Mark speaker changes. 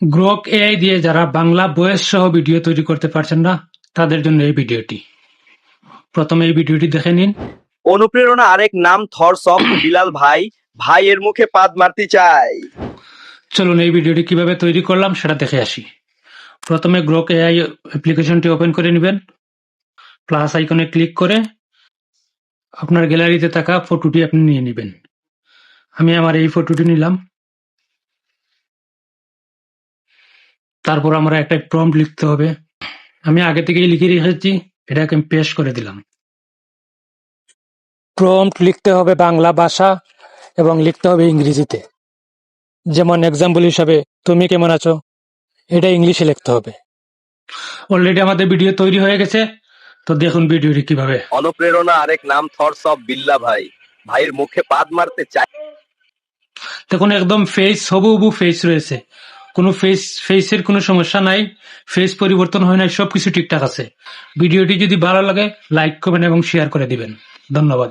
Speaker 1: Grok AI দিয়ে যারা Bangla voice সহ ভিডিও তৈরি করতে পারছেন না তাদের জন্য এই ভিডিওটি। প্রথমে এই ভিডিওটি দেখে নিন।
Speaker 2: অনুপ্রেরণা আরেক নাম থরস অফ বিলাল ভাই। ভাইয়ের মুখে পাদ মারতে চাই।
Speaker 1: চলুন এই ভিডিওটি কীভাবে তৈরি করলাম সেটা দেখে আসি। প্রথমে গ্রক এআই অ্যাপ্লিকেশনটি ওপেন করে নেবেন। প্লাস আইকনে ক্লিক করে আপনার গ্যালারিতে থাকা ফটোটি আপনি নিয়ে নেবেন। আমি আমার এই ফটোটি নিলাম। তারপর আমরা একটা প্রম্পট লিখতে হবে। আমি আগে থেকেই লিখে রেখেছি এটাকে আমি পেশ করে দিলাম। প্রম্পট লিখতে হবে বাংলা ভাষা এবং লিখতে হবে ইংরেজিতে। যেমন এক্সাম্পল হিসাবে তুমি কেমন আছো? এটা ইংলিশে লিখতে হবে। অলরেডি আমাদের ভিডিও তৈরি হয়ে গেছে তো দেখুন ভিডিওটি কীভাবে।
Speaker 2: অনুপ্রেরণা আরেক নাম থরস অফ বিল্লা ভাই। ভাইয়ের মুখে পাদ মারতে চাই।
Speaker 1: দেখুন একদম ফেস হবু হবু ফেস রয়েছে। কোনো ফেস ফেসের কোনো সমস্যা নাই ফেস পরিবর্তন হয় নাই, সবকিছু ঠিকঠাক আছে। ভিডিওটি যদি ভালো লাগে লাইক করবেন এবং শেয়ার করে দিবেন। ধন্যবাদ।